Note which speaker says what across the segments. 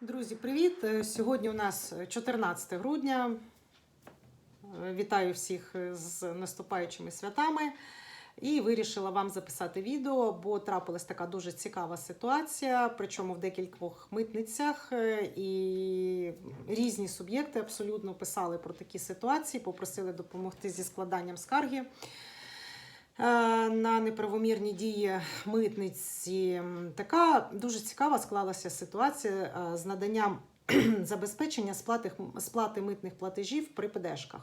Speaker 1: Друзі, привіт! Е, Сьогодні у нас 14 грудня. Е, Вітаю всіх з наступаючими святами. І вирішила вам записати відео, бо трапилась така дуже цікава ситуація, причому в декількох митницях. е, І різні суб'єкти абсолютно писали про такі ситуації, попросили допомогти зі складанням скарги на неправомірні дії митниці. Така дуже цікава склалася ситуація е, з наданням забезпечення сплати, сплати митних платежів при ПДшках.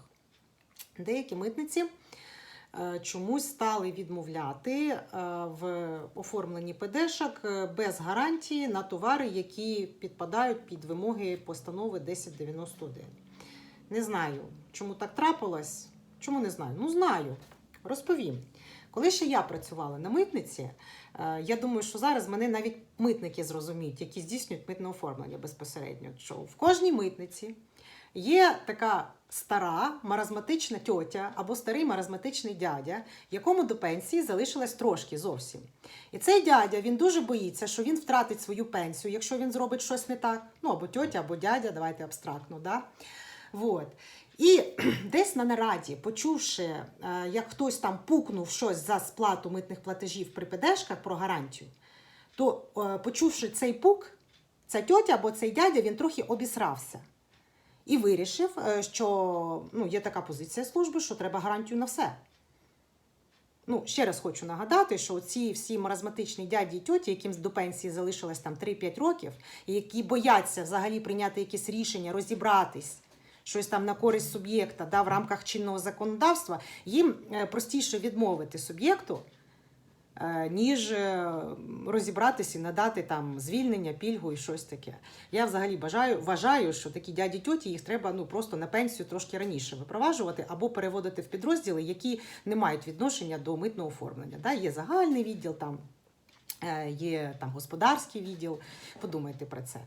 Speaker 1: Деякі митниці е, чомусь стали відмовляти е, в оформленні ПДшок е, без гарантії на товари, які підпадають під вимоги постанови 1091. Не знаю, чому так трапилось. Чому не знаю? Ну, знаю. Розповім. Коли ще я працювала на митниці, е, я думаю, що зараз мене навіть митники зрозуміють, які здійснюють митне оформлення безпосередньо. Що в кожній митниці є така стара маразматична тьотя або старий маразматичний дядя, якому до пенсії залишилось трошки зовсім. І цей дядя він дуже боїться, що він втратить свою пенсію, якщо він зробить щось не так. Ну або тьотя, або дядя, давайте абстрактно. Да? Вот. І десь на нараді, почувши, е, як хтось там пукнув щось за сплату митних платежів при ПДшках про гарантію, то е, почувши цей пук, ця тьотя або цей дядя, він трохи обісрався. І вирішив, е, що ну, є така позиція служби, що треба гарантію на все. Ну, ще раз хочу нагадати, що ці всі маразматичні дяді і тьоті, яким до пенсії залишилось там 3-5 років, які бояться взагалі прийняти якесь рішення, розібратись, щось там на користь суб'єкта да, в рамках чинного законодавства, їм е, простіше відмовити суб'єкту, е, ніж е, розібратись і надати там звільнення, пільгу і щось таке. Я взагалі бажаю, вважаю, що такі дяді тьоті їх треба ну просто на пенсію трошки раніше випроваджувати або переводити в підрозділи, які не мають відношення до митного оформлення. Да? Є загальний відділ, там є там господарський відділ. Подумайте про це.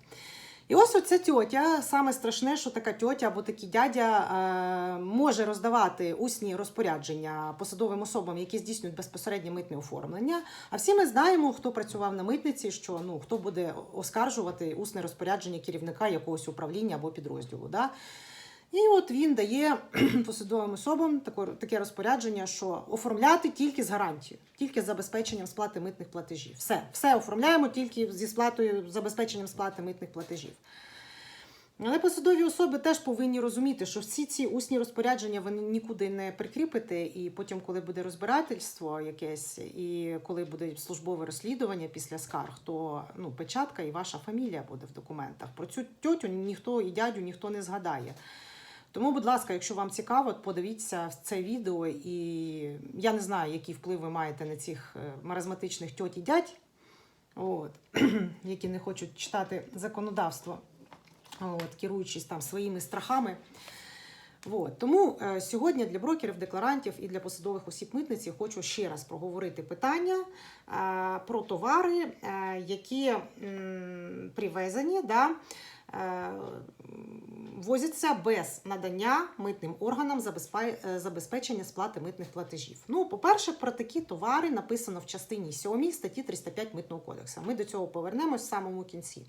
Speaker 1: І ось оця тьотя, саме страшне, що така тьотя або такий дядя е, може роздавати усні розпорядження посадовим особам, які здійснюють безпосереднє митне оформлення. А всі ми знаємо, хто працював на митниці, що ну хто буде оскаржувати усне розпорядження керівника якогось управління або підрозділу. Да? І от він дає посадовим особам таке, розпорядження, що оформляти тільки з гарантією, тільки з забезпеченням сплати митних платежів. Все, все оформляємо тільки зі сплатою, забезпеченням сплати митних платежів. Але посадові особи теж повинні розуміти, що всі ці усні розпорядження вони нікуди не прикріпите, і потім, коли буде розбирательство якесь, і коли буде службове розслідування після скарг, то ну, печатка і ваша фамілія буде в документах. Про цю тьотю ніхто і дядю ніхто не згадає. Тому, будь ласка, якщо вам цікаво, подивіться це відео, і я не знаю, який вплив ви маєте на цих е, маразматичних тьот і дядь, от, які не хочуть читати законодавство, от, керуючись там своїми страхами. От. Тому е, сьогодні для брокерів, декларантів і для посадових осіб митниці хочу ще раз проговорити питання е, про товари, е, які м, привезені. Да, Возяться без надання митним органам е, забезпечення сплати митних платежів. Ну, по-перше, про такі товари написано в частині 7 статті 305 Митного кодексу. Ми до цього повернемось в самому кінці.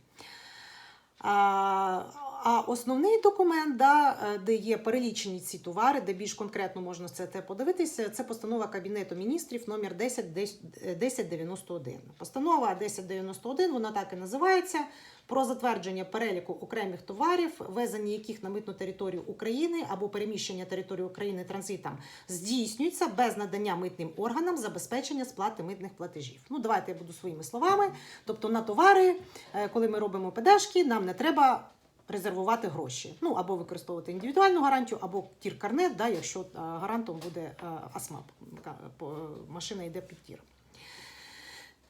Speaker 1: А, основний документ, да, е, де є перелічені ці товари, де більш конкретно можна це те подивитися, це постанова Кабінету міністрів номер 10 1091. Постанова 1091, вона так і називається про затвердження переліку окремих товарів, везення яких на митну територію України або переміщення території України транзитом здійснюється без надання митним органам забезпечення сплати митних платежів. Ну, давайте я буду своїми словами. Тобто на товари, е, коли ми робимо ПДшки, нам не треба резервувати гроші. Ну або використовувати індивідуальну гарантію, або тір-карнет, да, якщо е, гарантом буде е, АСМАП, машина йде під тір.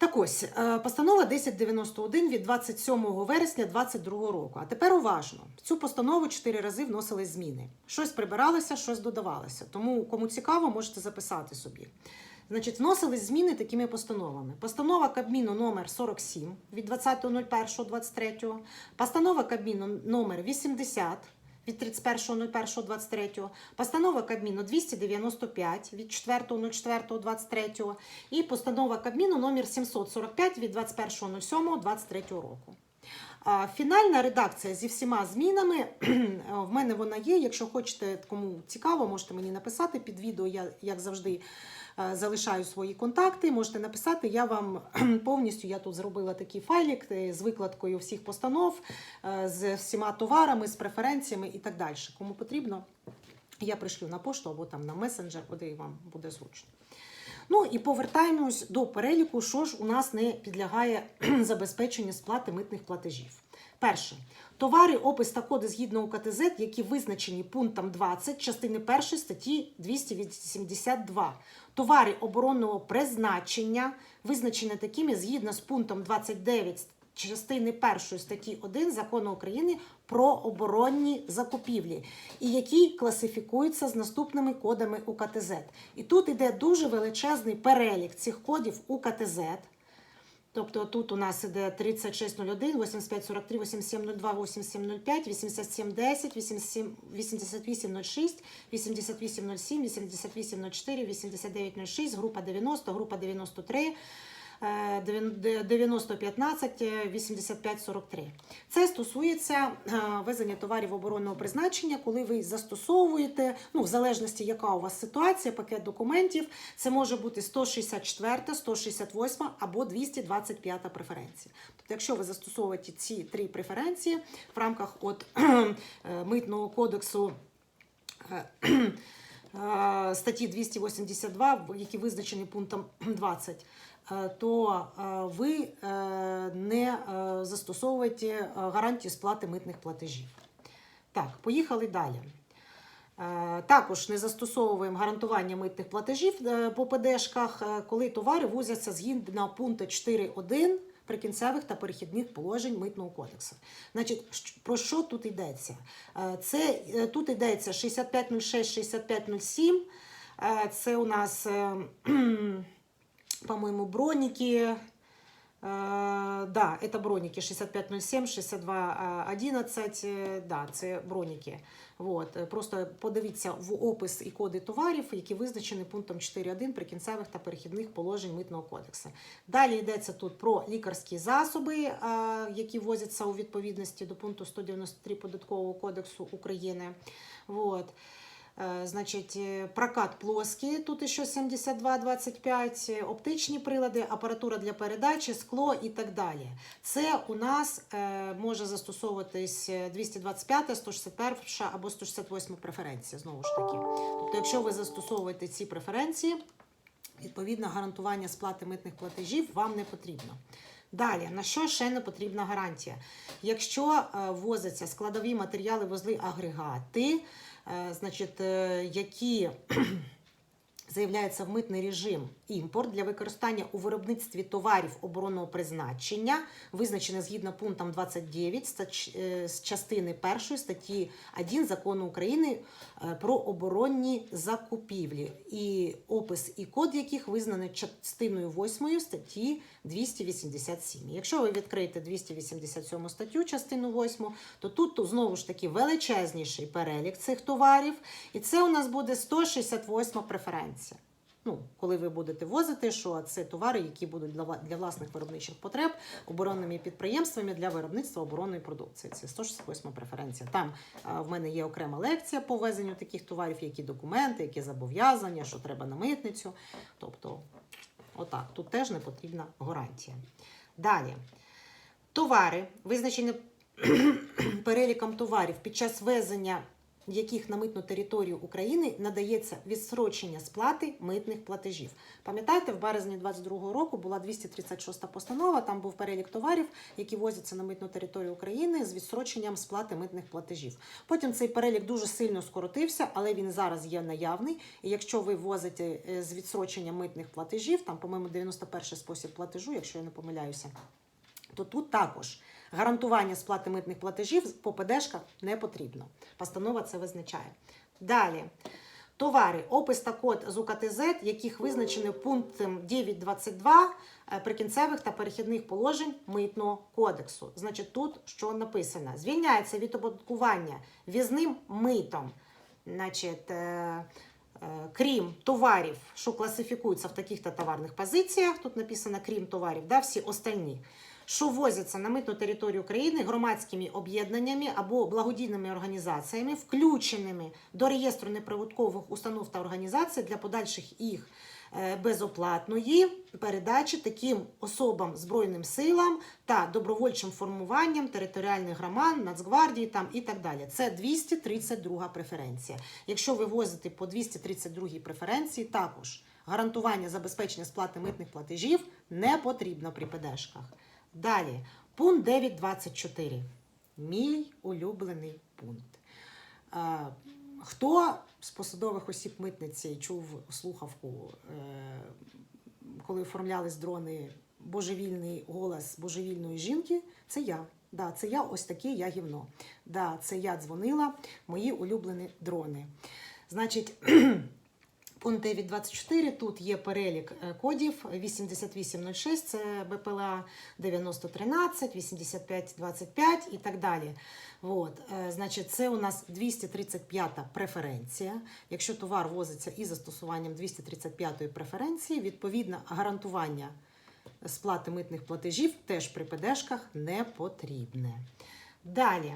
Speaker 1: Так ось, е, постанова 1091 від 27 вересня 2022 року. А тепер уважно. Цю постанову чотири рази вносились зміни. Щось прибиралося, щось додавалося. Тому, кому цікаво, можете записати собі. Значить, вносились зміни такими постановами. Постанова Кабміну номер 47 від 20.01.23, постанова Кабміну номер 80 від 31.01.23, постанова Кабміну 295 від 4.04.23 і постанова Кабміну номер 745 від 21.07.23 року. Фінальна редакція зі всіма змінами в мене вона є. Якщо хочете, кому цікаво, можете мені написати під відео. Я, як завжди, залишаю свої контакти. Можете написати. Я вам повністю я тут зробила такий файлик е, з викладкою всіх постанов, е, з всіма товарами, з преференціями і так далі. Кому потрібно, я пришлю на пошту або там на месенджер, куди вам буде зручно. Ну і повертаємось до переліку, що ж у нас не підлягає забезпеченню сплати митних платежів. Перше. Товари, опис та коди згідно УКТЗ, які визначені пунктом 20 частини 1 статті 282. Товари оборонного призначення, визначені такими згідно з пунктом 29 частини 1 статті 1 Закону України про оборонні закупівлі, і які класифікуються з наступними кодами УКТЗ. І тут іде дуже величезний перелік цих кодів укТЗ. Тобто тут у нас іде 3601, 8543, 8702, 8705, 8710, 87 8806, 8807, 8804, 8906, група 90, група 93, е, 9015, 8543. Це стосується е, везення товарів оборонного призначення, коли ви застосовуєте, ну, в залежності, яка у вас ситуація, пакет документів, це може бути 164, 168 або 225 преференція. Тобто, якщо ви застосовуєте ці три преференції в рамках от, е, митного кодексу. Е, Статті 282, які визначені пунктом 20, е, то е, ви не застосовуєте гарантію сплати митних платежів. Так, поїхали далі. Також не застосовуємо гарантування митних платежів по ПДшках, коли товари возяться згідно пункту 4.1 прикінцевих та перехідних положень митного кодексу. Значить, про що тут йдеться? Е, Це е, тут йдеться 6506, 6507. Е, Це у нас, по-моєму, броніки. Э, Да, это броніки 6507, 6211, э, да, це броніки. Вот. е, Просто подивіться в опис і коди товарів, які визначені пунктом 4.1 прикінцевих та перехідних положень митного кодексу. Далі йдеться тут про лікарські засоби, е, які возяться у відповідності до пункту 193 Податкового кодексу України. Вот. Е, Значить, е, прокат плоский, тут ще 72-25, е, оптичні прилади, апаратура для передачі, скло і так далі. Це у нас може застосовуватись е, 225, 161 або 168 преференція, знову ж таки. Тобто, якщо ви застосовуєте ці преференції, відповідно гарантування сплати митних платежів вам не потрібно. Далі, на що ще не потрібна гарантія? Якщо возяться складові матеріали, вузли, агрегати, значить, е, які заявляється в митний режим імпорт для використання у виробництві товарів оборонного призначення, визначене згідно пунктом 29 стач- е, з частини 1 статті 1 закону України е, про оборонні закупівлі, і опис і код яких визнаний частиною 8 статті 287. Якщо ви відкриєте 287 статтю, частину 8, то тут то, знову ж таки величезніший перелік цих товарів, і це у нас буде 168 преференція. Ну, коли ви будете возити, що це товари, які будуть для для власних виробничих потреб оборонними підприємствами для виробництва оборонної продукції. Це 168 преференція. Там а, в мене є окрема лекція по ввезенню таких товарів, які документи, які зобов'язання, що треба на митницю. Тобто, отак, тут теж не потрібна гарантія. Далі. Товари, визначені переліком товарів під час везення яких на митну територію України надається відстрочення сплати митних платежів. Пам'ятаєте, в березні 2022 року була 236 постанова. Там був перелік товарів, які возяться на митну територію України з відстроченням сплати митних платежів. Потім цей перелік дуже сильно скоротився, але він зараз є наявний. І якщо ви возите е, з відстроченням митних платежів, там, по-моєму, 91 спосіб платежу, якщо я не помиляюся, то тут також гарантування сплати митних платежів по ПДшках не потрібно. Постанова це визначає. Далі. Товари, опис та код з УКТЗ, яких визначені пунктом 9.22 е, прикінцевих та перехідних положень митного кодексу. Значить, тут що написано? Звільняється від оподаткування візним митом. Значить, е, е, крім товарів, що класифікуються в таких-то товарних позиціях, тут написано крім товарів, да, всі остальні. Що ввозяться на митну територію України громадськими об'єднаннями або благодійними організаціями, включеними до реєстру неприбуткових установ та організацій для подальших їх е, безоплатної передачі таким особам Збройним силам та добровольчим формуванням територіальних громад, Нацгвардії там і так далі. Це 232 преференція. Якщо ви возите по 232 преференції, також гарантування забезпечення сплати митних платежів не потрібно при ПДшках. Далі, пункт 9.24. Мій улюблений пункт. Е, Хто з посадових осіб митниці чув слухавку, е, коли оформлялись дрони божевільний голос божевільної жінки? Це я. Да, це я ось таке я гівно. Да, це я дзвонила, мої улюблені дрони. Значить, Пункт 9.24, тут є перелік е, кодів 8806, це БПЛА 9013, 8525 і так далі. От, е, значить, це у нас 235 преференція. Якщо товар возиться із застосуванням 235 преференції, відповідно гарантування сплати митних платежів теж при ПДшках не потрібне. Далі,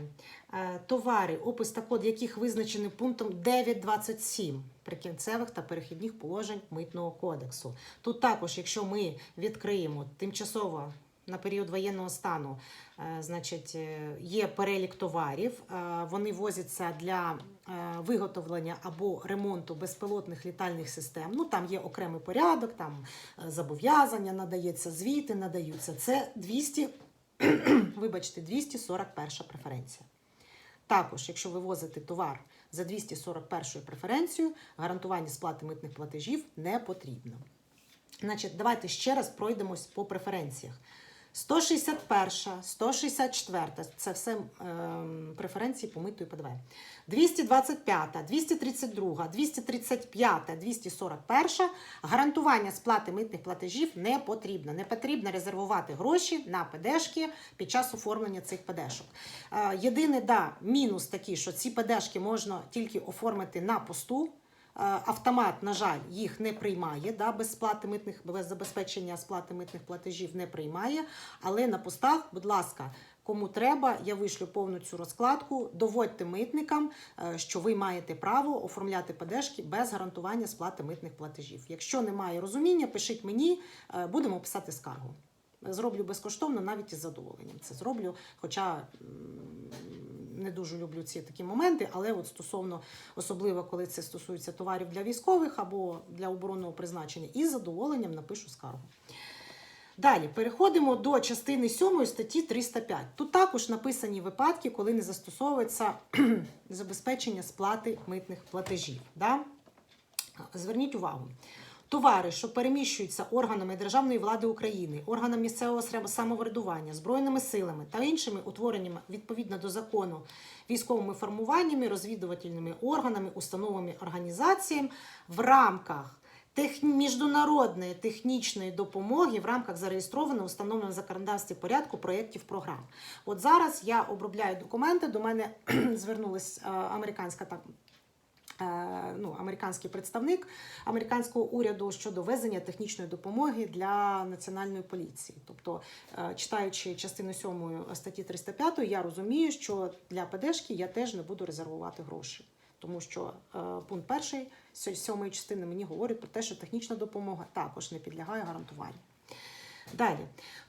Speaker 1: е, товари, опис та код яких визначений пунктом 9.27 прикінцевих та перехідних положень митного кодексу. Тут також, якщо ми відкриємо тимчасово на період воєнного стану, е, значить, е, є перелік товарів, вони возяться для виготовлення або ремонту безпілотних літальних систем. Ну там є окремий порядок, там зобов'язання надається, звіти надаються. Це 200 вибачте, 241 преференція. Також, якщо ви возите товар за 241 преференцією, гарантування сплати митних платежів не потрібно. Значить, давайте ще раз пройдемось по преференціях. 161, 164 це все ем, преференції по миту і ПДВ. 225, 232, 235, 241 гарантування сплати митних платежів не потрібно. Не потрібно резервувати гроші на ПДшки під час оформлення цих ПДшок. Е, Єдиний да, мінус такий, що ці ПДшки можна тільки оформити на посту. Е, Автомат, на жаль, їх не приймає, да, без сплати митних, без забезпечення сплати митних платежів не приймає. Але на постах, будь ласка, кому треба, я вишлю повну цю розкладку. Доводьте митникам, е, що ви маєте право оформляти ПДшки без гарантування сплати митних платежів. Якщо немає розуміння, пишіть мені, е, будемо писати скаргу. Зроблю безкоштовно, навіть із задоволенням. Це зроблю, хоча не дуже люблю ці такі моменти, але от стосовно, особливо коли це стосується товарів для військових або для оборонного призначення, із задоволенням напишу скаргу. Далі переходимо до частини 7 статті 305. Тут також написані випадки, коли не застосовується забезпечення сплати митних платежів. Да? Зверніть увагу. Товари, що переміщуються органами державної влади України, органами місцевого самоврядування, збройними силами та іншими утвореннями відповідно до закону військовими формуваннями, розвідувальними органами, установами, організаціями в рамках техні- міжнародної технічної допомоги в рамках зареєстрованого встановленого в законодавстві порядку проєктів програм. От зараз я обробляю документи. До мене звернулась е, американська так е, ну, американський представник американського уряду щодо везення технічної допомоги для національної поліції. Тобто, е, читаючи частину 7 статті 305, я розумію, що для ПДшки я теж не буду резервувати гроші. Тому що е, пункт перший сьомої частини мені говорить про те, що технічна допомога також не підлягає гарантуванню. Далі,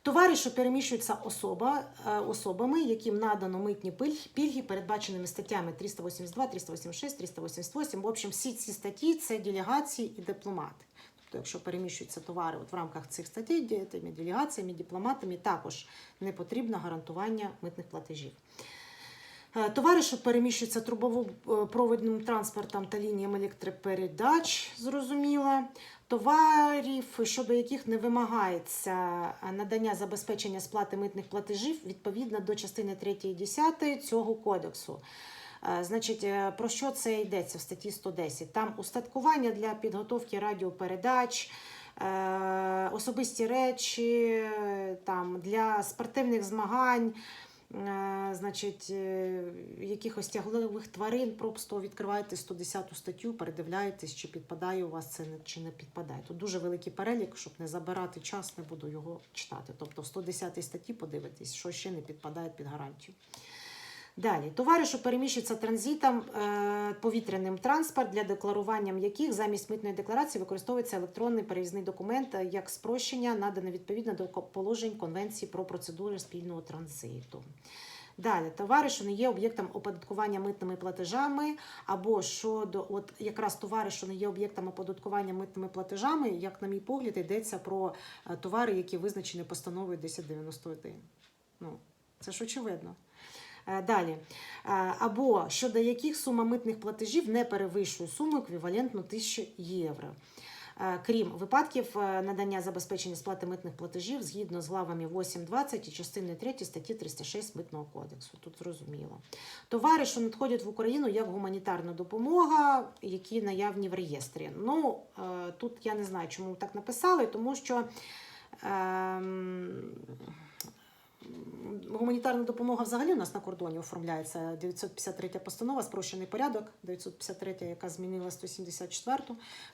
Speaker 1: товари, що переміщуються особа, е, особами, яким надано митні пільги, передбаченими статтями 382, 386, 388. В общем, всі ці статті це делегації і дипломати. Тобто, якщо переміщуються товари от в рамках цих статей, делегаціями, дипломатами, також не потрібно гарантування митних платежів. Е, Товари, що переміщуються трубопровідним транспортом та лініями електропередач, зрозуміло. Товарів, щодо яких не вимагається надання забезпечення сплати митних платежів відповідно до частини 3 і 10 цього кодексу. Е, Значить, е, про що це йдеться в статті 110? Там устаткування для підготовки радіопередач, особисті речі, там, для спортивних змагань, значить, е, якихось тягливих тварин, просто відкриваєте 110 статтю, передивляєтесь, чи підпадає у вас це чи не підпадає. Тут дуже великий перелік, щоб не забирати час, не буду його читати. Тобто в 110 статті подивитесь, що ще не підпадає під гарантію. Далі, товари, що переміщуються транзитом е, повітряним транспорт, для декларування яких замість митної декларації використовується електронний перевізний документ е, як спрощення, надане відповідно до положень Конвенції про процедури спільного транзиту. Далі, товари, що не є об'єктом оподаткування митними платежами, або щодо от якраз товари, що не є об'єктом оподаткування митними платежами, як на мій погляд, йдеться про е, товари, які визначені постановою 1091. Ну, це ж очевидно. Е, Далі. Е, Або щодо яких сума митних платежів не перевищує суму еквівалентну 1000 євро. Е, Крім випадків е, надання забезпечення сплати митних платежів згідно з главами 8.20 і частиною 3 статті 306 Митного кодексу. Тут зрозуміло. Товари, що надходять в Україну як гуманітарна допомога, які наявні в реєстрі. Ну, е, тут я не знаю, чому так написали, тому що. ем, Гуманітарна допомога взагалі у нас на кордоні оформляється 953 постанова, спрощений порядок, 953, яка змінила 174,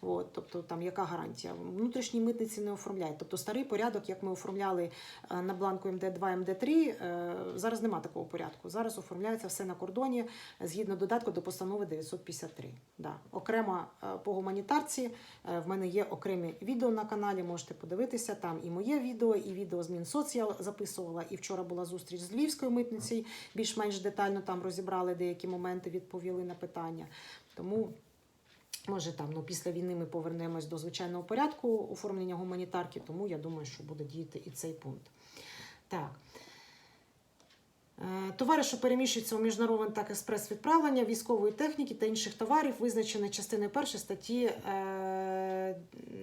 Speaker 1: от, тобто там яка гарантія? Внутрішні митниці не оформляють. Тобто старий порядок, як ми оформляли е, на бланку МД2, МД3, е, зараз нема такого порядку. Зараз оформляється все на кордоні е, згідно додатку до постанови 953. Да. Окремо по гуманітарці в мене є окремі відео на каналі, можете подивитися. Там і моє відео, і відео з Мінсоц записувала. І вчора була зустріч з Львівською митницею, більш-менш детально там розібрали деякі моменти, відповіли на питання. Тому. Може, там ну, після війни ми повернемось до звичайного порядку оформлення гуманітарки, тому я думаю, що буде діяти і цей пункт. Так. Е, Товари, що переміщуються у міжнародне так експрес-відправлення військової техніки та інших товарів, визначені частиною 1 статті е,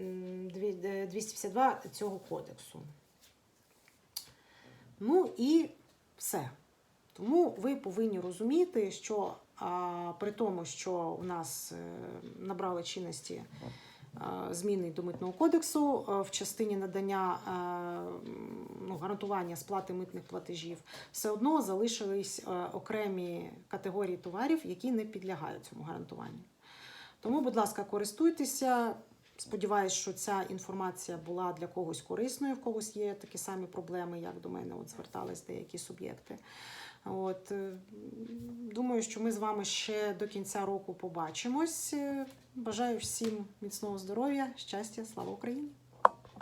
Speaker 1: м, дві- е, 252 цього кодексу. Ну і все. Тому ви повинні розуміти, що а, при тому, що у нас е, набрали чинності е, зміни до митного кодексу е, в частині надання ну, гарантування сплати митних платежів, все одно залишились окремі категорії товарів, які не підлягають цьому гарантуванню. Тому, будь ласка, користуйтеся. Сподіваюсь, що ця інформація була для когось корисною, в когось є такі самі проблеми, як до мене от звертались деякі суб'єкти. От, е, думаю, що ми з вами ще до кінця року побачимось. Е, Бажаю всім міцного здоров'я, щастя, слава Україні!